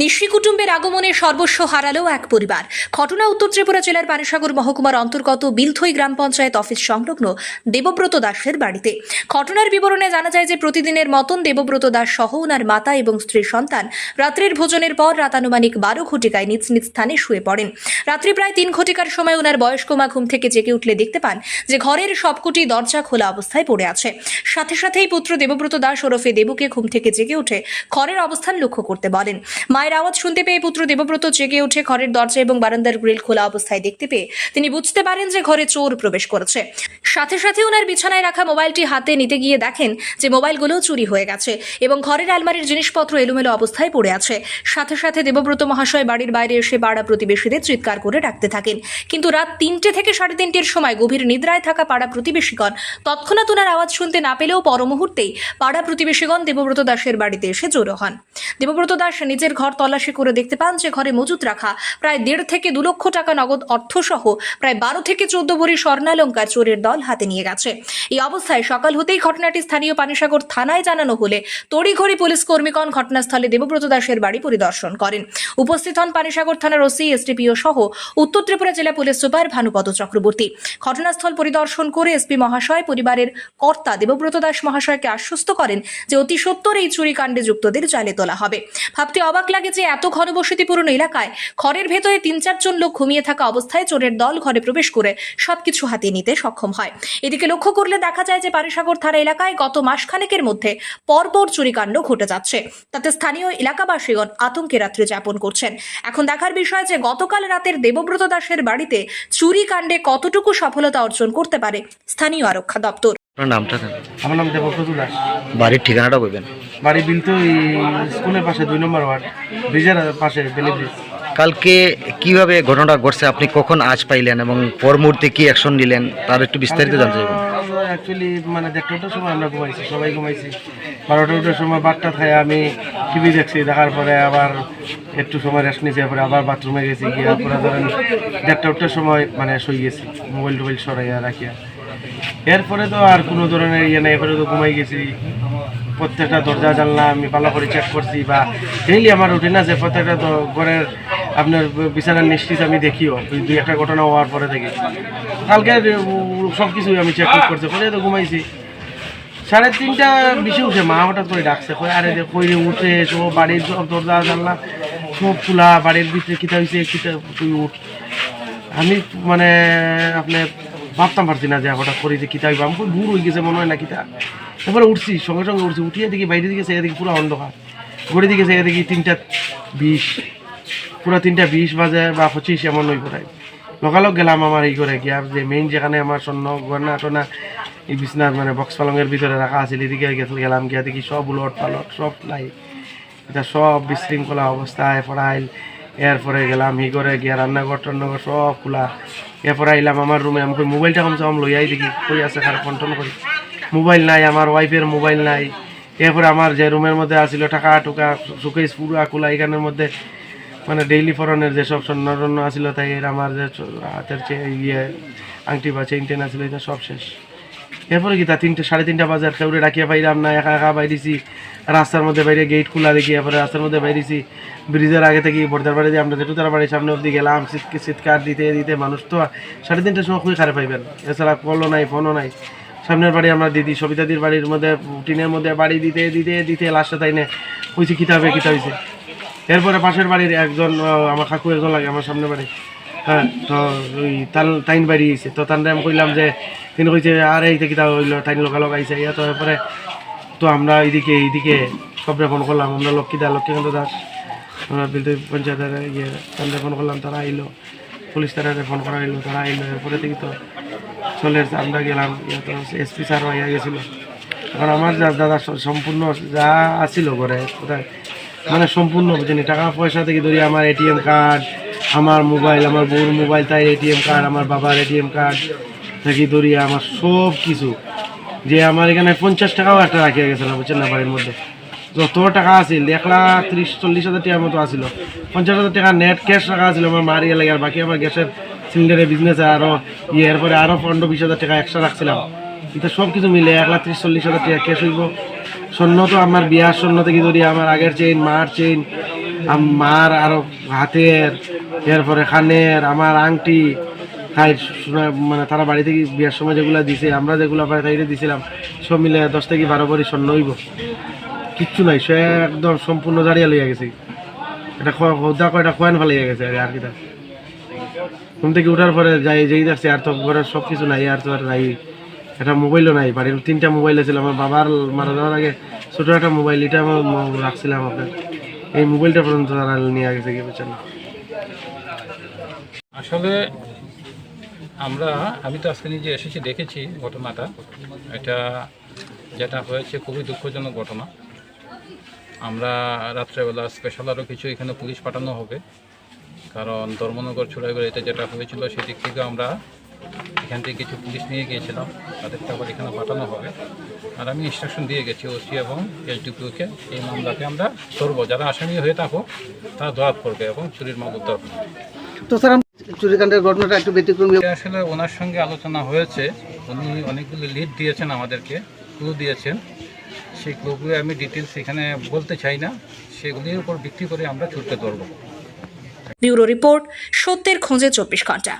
নিশি কুটুম্বের আগমনে সর্বস্ব হারালো এক পরিবার। ঘটনা উত্তর ত্রিপুরা জেলার পানিসাগর মহকুমার অন্তর্গত বিলথই গ্রাম পঞ্চায়েত অফিস সংলগ্ন দেবব্রত দাসের বাড়িতে। ঘটনার বিবরণে জানা যায় যে, প্রতিদিনের মতন দেবব্রত দাস সহ ওনার মাতা এবং স্ত্রী সন্তান রাত্রির ভোজনের পর রাতানুমানিক বারো ঘটিকায় নিজ নিজ স্থানে শুয়ে পড়েন। রাত্রি প্রায় তিন ঘটিকার সময় ওনার বয়স্ক মা ঘুম থেকে জেগে উঠলে দেখতে পান যে, ঘরের সবকটি দরজা খোলা অবস্থায় পড়ে আছে। সাথে সাথেই পুত্র দেবব্রত দাস ওরফে দেবুকে ঘুম থেকে জেগে উঠে ঘরের অবস্থান লক্ষ্য করতে বলেন। মায়ের আওয়াজ শুনতে পেয়ে পুত্র দেবব্রত জেগে উঠে ঘরের দরজা এবং বারান্দার গ্রিল খোলা অবস্থায় দেখতে পেয়ে তিনি বুঝতে পারেন যে ঘরে চোর প্রবেশ করেছে। সাথে সাথে ওনার বিছানায় রাখা মোবাইলটি হাতে নিতে গিয়ে দেখেন যে মোবাইলগুলো চুরি হয়ে গেছে এবং ঘরের আলমারির জিনিসপত্র এলোমেলো অবস্থায় পড়ে আছে। সাথে সাথে দেবব্রত মহাশয় বাড়ির বাইরে এসে পাড়া প্রতিবেশীদের চিৎকার করে ডাকতে থাকেন। কিন্তু রাত তিনটে থেকে সাড়ে তিনটের সময় গভীর নিদ্রায় থাকা পাড়া প্রতিবেশীগণ তৎক্ষণাৎ ওনার আওয়াজ শুনতে না পেলেও পর মুহূর্তেই পাড়া প্রতিবেশীগণ দেবব্রত দাসের বাড়িতে এসে জড়ো হন। দেবব্রত দাস নিজের ঘর তল্লাশি করে দেখতে পান যে ঘরে মজুত রাখা প্রায় দেড় থেকে দু লক্ষ টাকা নগদ অর্থসহ প্রায় বারো থেকে চোদ্দ ভরি স্বর্ণালঙ্কার চোরের দল হাতে নিয়ে গেছে। এই অবস্থায় সকাল হতেই ঘটনাটি স্থানীয় পানিসাগর থানায় জানানো হলে তড়িঘড়ি পুলিশ কর্মীগণ ঘটনাস্থলে দেবব্রত দাসের বাড়ি পরিদর্শন করেন। উপস্থিত হন পানিসাগর থানার ওসি, এসডিপিও সহ উত্তর ত্রিপুরা জেলা পুলিশ সুপার ভানুপদ চক্রবর্তী। ঘটনাস্থল পরিদর্শন করে এসপি মহাশয়, পরিবারের কর্তা দেবব্রত দাস মহাশয়কে আশ্বস্ত করেন যে অতি সত্বর এই চুরিকাণ্ডে যুক্তদের জালে তোলা হবে। ভাবতে অবাক লাগে যে এত ঘনবসতিপূর্ণ এলাকায় ঘরের ভেতরে তিন চারজন লোক ঘুমিয়ে থাকা অবস্থায় চোরের দল ঘরে প্রবেশ করে সবকিছু হাতিয়ে নিতে সক্ষম হয়। এদিকে লক্ষ্য করলে দেখা যায় যে পারিসাগর থানা এলাকায় গত মাসখানেকের মধ্যে পরপর চুরিকাণ্ড ঘটে যাচ্ছে। তাতে স্থানীয় এলাকাবাসীগণ আতঙ্কে রাত্রি যাপন করছেন। এখন দেখার বিষয় যে গতকাল রাতের দেবব্রত দাসের বাড়িতে চুরি কাণ্ডে কতটুকু সফলতা অর্জন করতে পারে স্থানীয় আরক্ষা দপ্তর। আপনার নামটা দেন। আমার নাম দেবব্রত দাস বাড়ির ঠিকানাটা বলবেন। বাড়ি বিলতো এই স্কুলের পাশে দুই নম্বর ওয়ার্ড ব্রিজের পাশে বেলি ব্রিজ। কালকে কীভাবে ঘটনাটা ঘটছে আপনি কখন আজ পাইলেন এবং পর মুহূর্তে কি অ্যাকশন নিলেন তার একটু বিস্তারিত জানতে চাইবেন অ্যাকচুয়ালি মানে দেড়টার সময় আমরা ঘুমাইছি সবাই ঘুমাইছি। বারোটা উঠার সময় বারটা খাই আমি টিভি দেখছি দেখার পরে আবার একটু সময় রেস্ট নিয়েছি এরপরে আবার বাথরুমে গেছি গিয়ে পরে ধরেন দেড়টা উঠার সময় মানে শুই গেছি মোবাইল টোবাইল সরাইয়া রাখিয়া। এরপরে তো আর কোনো ধরনের ইয়ে নাই, এরপরে তো ঘুমাই গেছি। প্রত্যেকটা দরজা, জানলা আমি ভালো করে চেক করছি বা ডেইলি আমার রুটিন আছে, প্রত্যেকটা তো ঘরের আপনার বিছানার নিশ্চিত আমি দেখিও দুই একটা ঘটনা হওয়ার পরে থেকে। কালকে সব কিছুই আমি চেক করছি, পরে তো ঘুমাইছি। সাড়ে তিনটা বেশি উঠে মা হঠাৎ করে ডাকছে কই আরে কই উঠে সব বাড়ির সব দরজা, জানলা সব খোলা, বাড়ির ভিতরে কিতা হয়েছে কিতা, তুই উঠ। আমি মানে আপনি ভাবতাম পারছি না যে হঠাৎ করে যে কিতা আমি ভুল হয়ে গেছে, মনে হয় না কিতা। তারপরে উঠছি, সঙ্গে সঙ্গে উঠছি, উঠিয়ে দেখি বাইরে দিকে, সেদিকে পুরো অন্ধকার। ঘড়ি দিকে সেদিকে দেখি তিনটা বিশ, পুরো তিনটা বিশ বাজে বা পঁচিশ, এমন ওই করে লগালগ গেলাম আমার এই করে গিয়া, যে মেইন যেখানে আমার স্বর্ণ, গয়না টনা এই বিছনার মানে বক্স পালঙের ভিতরে রাখা আছে, এদিকে গেলাম গিয়া দেখি সব উলট পালট, সব নাই এটা সব বিশৃঙ্খলা অবস্থায় পড়াইল এরপরে গেলাম ই করে গিয়া, রান্নাঘর, টান্নাঘর সব খোলা। এরপরে আইলাম আমার রুমে আমি মোবাইলটা কমসে কম লইয়াই দেখি, কই আছে খারাপ কন্ট্রোল করি মোবাইল নাই, আমার ওয়াইফের মোবাইল নাই। এরপরে আমার যে রুমের মধ্যে আসিল টাকা টুকা, সুকেশ, পুরা, কুলা, এখানের মধ্যে মানে ডেইলি ফরনের যেসব স্বর্ণরণ্য আসিল তাই এর আমার যে হাতের ইয়ে আংটি বা চেইন টেন আসিল এটা সব শেষ। এরপরে কি তা তিনটে, সাড়ে তিনটা বাজার খেউরে ডাকিয়া পাইলাম না, একা একা বাইরেছি। রাস্তার মধ্যে বাইরে গেট খোলা দেখি, এরপরে রাস্তার মধ্যে বাইরেছি। ব্রিজের আগে থেকে বর্দার বাড়ি দিয়ে আমরা জেঠুতার বাড়ির সামনে অবধি গেলাম শীতকে শীতকার দিতে দিতে মানুষ তো সাড়ে তিনটার সময় খুবই খারাপ পাইবেন এছাড়া কলও নাই ফোনও নাই। সামনের বাড়ি আমরা দিদি, সবিতাদির বাড়ির মধ্যে, টিনের মধ্যে বাড়ি দিতে দিতে দিতে লাস্টে তাই না হয়েছে কিতা হবে কিতা এরপরে পাশের বাড়ির একজন আমার কাকু একজন লাগে আমার সামনে বাড়ি। হ্যাঁ তো ওই তাল টাইন বাড়ি আইছে তো তার আমি কইলাম যে, তিনি কইছে আর এই এইটা কিতা হইল টাইন লোকালক আইছে ইয়া তো এরপরে তো আমরা এইদিকে এইদিকে সবরে ফোন করলাম আমরা লক্ষ্মীদা লক্ষ্মীকান্ত দাস, আমরা বিলতে পঞ্চায়েতের ইয়ে তাদের ফোন করলাম তারা আইলো পুলিশ তারা ফোন করা হইল তারা আইলো এরপরে থেকে তো, চলে আমরা গেলাম ইয়া তো এসপি স্যারও আইয়া গেছিল। এখন আমার যা, দাদা সম্পূর্ণ যা আছিল ঘরে মানে সম্পূর্ণ বুঝিনি টাকা পয়সা থেকে ধরি আমার এটিএম কার্ড আমার মোবাইল, আমার বউর মোবাইল তাই এটিএম কার্ড, আমার বাবার এটিএম কার্ড থেকে ধরি আমার সব কিছু। যে আমার এখানে পঞ্চাশ টাকাও একটা রাখিয়া গেছিল বুঝছেন না বাড়ির মধ্যে? যত টাকা আছিল, এক লাখ ত্রিশ, চল্লিশ হাজার টাকার মতো আছিল। পঞ্চাশ হাজার টাকা নেট ক্যাশ রাখা আছিল আমার মার লাগে, আর বাকি আমার গ্যাসের সিলিন্ডারের বিজনেস আরও ইয়ে পরে আরও পনেরো বিশ হাজার টাকা এক্সট্রা রাখছিলাম। এটা সব কিছু মিলে এক লাখ ত্রিশ, চল্লিশ হাজার টাকা ক্যাশ হইব। স্বর্ণ তো আমার বিয়ার স্বর্ণ থেকে ধরি আমার আগের চেইন মার চেইন মার আরও হাতের এরপরে খানের, আমার আংটি, খাই মানে তারা বাড়ি থেকে বিয়ার সময় যেগুলো দিছে, আমরা যেগুলো পাই তাইরে দিছিলাম, সব মিলে দশ থেকে বারো ভরি স্বর্ণ হইব। কিচ্ছু নাই, সে একদম সম্পূর্ণ দাঁড়িয়ে লইয়া গেছে। এটা হদ্দা কয়টা খোয়ান ফেলাইয়া গেছে, আর কি ঘুম থেকে উঠার পরে যাই, যেই দেখছি আর তো ঘরে সব কিছু নাই, আর তো আর নাই। একটা মোবাইলও নাই, বাড়ির তিনটা মোবাইল ছিল আমার বাবার মারা যাওয়ার আগে ছোটো একটা মোবাইল, এটা আমার রাখছিলাম আপনার। এই মোবাইলটা পর্যন্ত তারা নিয়ে গেছে, কি বুঝছেন আসলে আমরা, আমি তো আজকে নিজে এসেছি, দেখেছি ঘটনাটা। এটা যেটা হয়েছে খুবই দুঃখজনক ঘটনা। আমরা রাত্রেবেলা স্পেশাল আরও কিছু এখানে পুলিশ পাঠানো হবে। কারণ ধর্মনগর চুড়াইবাড়িতে যেটা হয়েছিল, সেদিক থেকে আমরা এখান থেকে কিছু পুলিশ নিয়ে গিয়েছিলাম। তাদেরকে আবার এখানে পাঠানো হবে। আর আমি ইনস্ট্রাকশন দিয়ে গেছি ওসি এবং এসডিপিওকে এই মামলাকে আমরা ধরবো। যারা আসামি হয়ে থাকো তারা ধরাত করবে এবং চুরির মাল উদ্ধার করবে। তো স্যার চুরিকাণ্ডের ঘটনাটা একটু ব্যতিক্রমী আসলে ওনার সঙ্গে আলোচনা হয়েছে। উনি অনেকগুলো লিড দিয়েছেন আমাদেরকে ক্লু দিয়েছেন। সেই ক্লুগুলো আমি ডিটেলস এখানে বলতে চাই না। সেগুলির উপর ভিত্তি করে আমরা ছুটতে ধরব ব্যুরো রিপোর্ট সত্যের খোঁজে চব্বিশ ঘণ্টা।